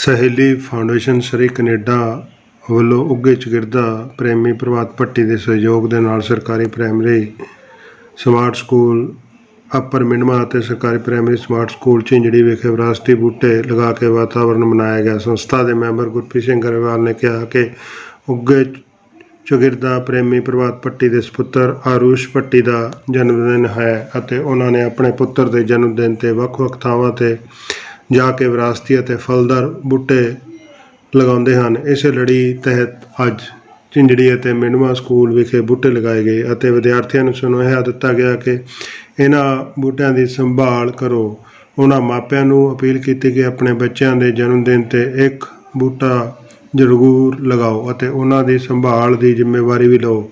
ਸਹੇਲੀ ਫਾਊਂਡੇਸ਼ਨ ਸ੍ਰੀ ਕੈਨੇਡਾ ਵੱਲੋਂ ਉੱਘੇ ਚੌਗਿਰਦਾ ਪ੍ਰੇਮੀ ਪ੍ਰਭਾਤ ਭੱਟੀ ਦੇ ਸਹਿਯੋਗ ਦੇ ਨਾਲ ਸਰਕਾਰੀ ਪ੍ਰਾਇਮਰੀ ਸਮਾਰਟ ਸਕੂਲ, ਅੱਪਰ ਮਿਨਮਾ ਅਤੇ ਸਰਕਾਰੀ ਪ੍ਰਾਇਮਰੀ ਸਮਾਰਟ ਸਕੂਲ ਝਿੰਜੜੀ ਵਿਖੇ ਵਿਰਾਸਤੀ ਬੂਟੇ ਲਗਾ ਕੇ ਵਾਤਾਵਰਣ ਮਨਾਇਆ ਗਿਆ। ਸੰਸਥਾ ਦੇ ਮੈਂਬਰ ਗੁਰਪ੍ਰੀਤ ਸਿੰਘ ਗਰੇਵਾਲ ਨੇ ਕਿਹਾ ਕਿ ਉੱਘੇ ਚੁਗਿਰਦਾ ਪ੍ਰੇਮੀ ਪ੍ਰਭਾਤ ਭੱਟੀ ਦੇ ਸੁਪੁੱਤਰ ਆਰੂਸ਼ ਭੱਟੀ ਦਾ ਜਨਮ ਦਿਨ ਹੈ ਅਤੇ ਉਹਨਾਂ ਨੇ ਆਪਣੇ ਪੁੱਤਰ ਦੇ ਜਨਮ ਦਿਨ ਤੇ ਵੱਖ-ਵੱਖ ਥਾਵਾਂ ਤੇ ਜਾ ਕੇ ਵਿਰਾਸਤੀ ਅਤੇ ਫਲਦਾਰ ਬੂਟੇ ਲਗਾਉਂਦੇ ਹਨ। ਇਸੇ ਲੜੀ ਤਹਿਤ ਅੱਜ ਝਿੰਜੜੀ ਅਤੇ ਮਿਨਵਾ ਸਕੂਲ ਵਿਖੇ ਬੂਟੇ ਲਗਾਏ ਗਏ ਅਤੇ ਵਿਦਿਆਰਥੀਆਂ ਨੂੰ ਸੁਨੇਹਾ ਦਿੱਤਾ ਗਿਆ ਕਿ ਇਹਨਾਂ ਬੂਟਿਆਂ ਦੀ ਸੰਭਾਲ ਕਰੋ। ਉਹਨਾਂ ਮਾਪਿਆਂ ਨੂੰ ਅਪੀਲ ਕੀਤੀ ਕਿ ਆਪਣੇ ਬੱਚਿਆਂ ਦੇ ਜਨਮ ਦਿਨ ਤੇ ਇੱਕ ਬੂਟਾ ਜ਼ਰੂਰ ਲਗਾਓ ਅਤੇ ਉਹਨਾਂ ਦੀ ਸੰਭਾਲ ਦੀ ਜ਼ਿੰਮੇਵਾਰੀ ਵੀ ਲਓ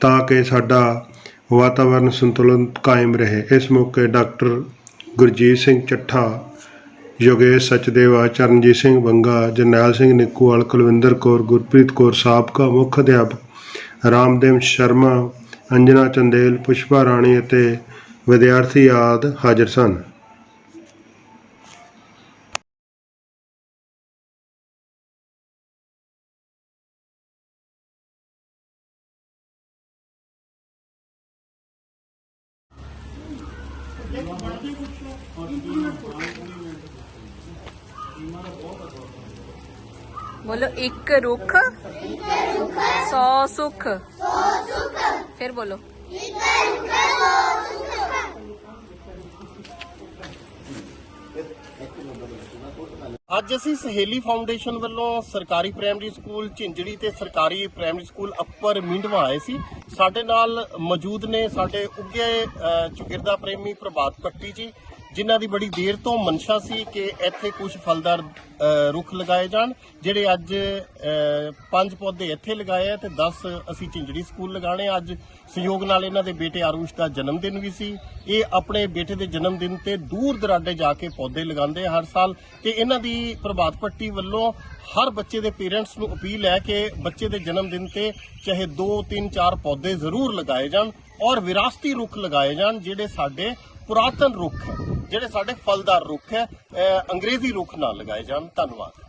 ਤਾਂ ਕਿ ਸਾਡਾ ਵਾਤਾਵਰਣ ਸੰਤੁਲਨ ਕਾਇਮ ਰਹੇ। ਇਸ ਮੌਕੇ ਡਾਕਟਰ ਗੁਰਜੀਤ ਸਿੰਘ ਚੱਠਾ ਯੋਗੇਸ਼ ਸਚਦੇਵਾ, ਚਰਨਜੀਤ ਸਿੰਘ ਬੰਗਾ, ਜਰਨੈਲ ਸਿੰਘ ਨਿੱਕੂਵਾਲ, ਕੁਲਵਿੰਦਰ ਕੌਰ, ਗੁਰਪ੍ਰੀਤ ਕੌਰ ਸਾਬਕਾ ਮੁੱਖ ਅਧਿਆਪਕ, ਰਾਮਦੇਵ ਸ਼ਰਮਾ, ਅੰਜਨਾ ਚੰਦੇਲ, ਪੁਸ਼ਪਾ ਰਾਣੀ ਅਤੇ ਵਿਦਿਆਰਥੀ ਆਦਿ ਹਾਜ਼ਰ ਸਨ। ਬੋਲੋ ਇੱਕ ਰੁੱਖ 100 ਸੁੱਖ। ਫਿਰ ਬੋਲੋ। ਅੱਜ ਅਸੀਂ ਸਹੇਲੀ ਫਾਊਂਡੇਸ਼ਨ ਵੱਲੋਂ ਸਰਕਾਰੀ ਪ੍ਰਾਇਮਰੀ ਸਕੂਲ ਝਿੰਜੜੀ ਤੇ ਸਰਕਾਰੀ ਪ੍ਰਾਇਮਰੀ ਸਕੂਲ ਅੱਪਰ ਮਿੰਡਵਾ ਆਏ ਸੀ। ਸਾਡੇ ਨਾਲ ਮੌਜੂਦ ਨੇ ਸਾਡੇ ਉੱਗੇ ਅ, ਚੁਗਿਰਦਾ ਪ੍ਰੇਮੀ ਪ੍ਰਭਾਤ ਪੱਟੀ ਜੀ। ਜਿਨ੍ਹਾਂ ਦੀ ਬੜੀ ਦੇਰ ਤੋਂ ਮਨਸ਼ਾ ਸੀ ਕਿ ਇੱਥੇ ਕੁਝ ਫਲਦਾਰ ਰੁੱਖ ਲਗਾਏ ਜਾਣ, ਜਿਹੜੇ ਅੱਜ ਪੰਜ ਪੌਦੇ ਇੱਥੇ ਲਗਾਏ ਆ ਤੇ 10 ਅਸੀਂ ਝਿੰਜੜੀ ਸਕੂਲ ਲਗਾਣੇ ਅੱਜ ਸਹਿਯੋਗ ਨਾਲ ਇਹਨਾਂ ਦੇ ਬੇਟੇ ਆਰੂਸ਼ ਦਾ ਜਨਮ ਦਿਨ ਵੀ ਸੀ। ਇਹ ਆਪਣੇ ਬੇਟੇ ਦੇ ਜਨਮ ਦਿਨ ਤੇ ਦੂਰ ਦਰਾਡੇ ਜਾ ਕੇ ਪੌਦੇ ਲਗਾਉਂਦੇ ਹਰ ਸਾਲ ਤੇ ਇਹਨਾਂ ਦੀ ਪ੍ਰਭਾਤ ਪੱਟੀ ਵੱਲੋਂ ਹਰ ਬੱਚੇ ਦੇ ਪੇਰੈਂਟਸ ਨੂੰ ਅਪੀਲ ਹੈ ਕਿ ਬੱਚੇ ਦੇ ਜਨਮ ਦਿਨ ਤੇ ਚਾਹੇ 2 3 4 ਪੌਦੇ ਜ਼ਰੂਰ ਲਗਾਏ ਜਾਣ ਔਰ ਵਿਰਾਸਤੀ ਰੁੱਖ ਲਗਾਏ ਜਾਣ ਜਿਹੜੇ ਸਾਡੇ ਪੁਰਾਤਨ ਰੁੱਖ ਹੈ ਜਿਹੜੇ ਸਾਡੇ ਫਲਦਾਰ ਰੁੱਖ ਹੈ ਅੰਗਰੇਜ਼ੀ ਰੁੱਖ ਨਾ ਲਗਾਏ ਜਾਣ। ਧੰਨਵਾਦ।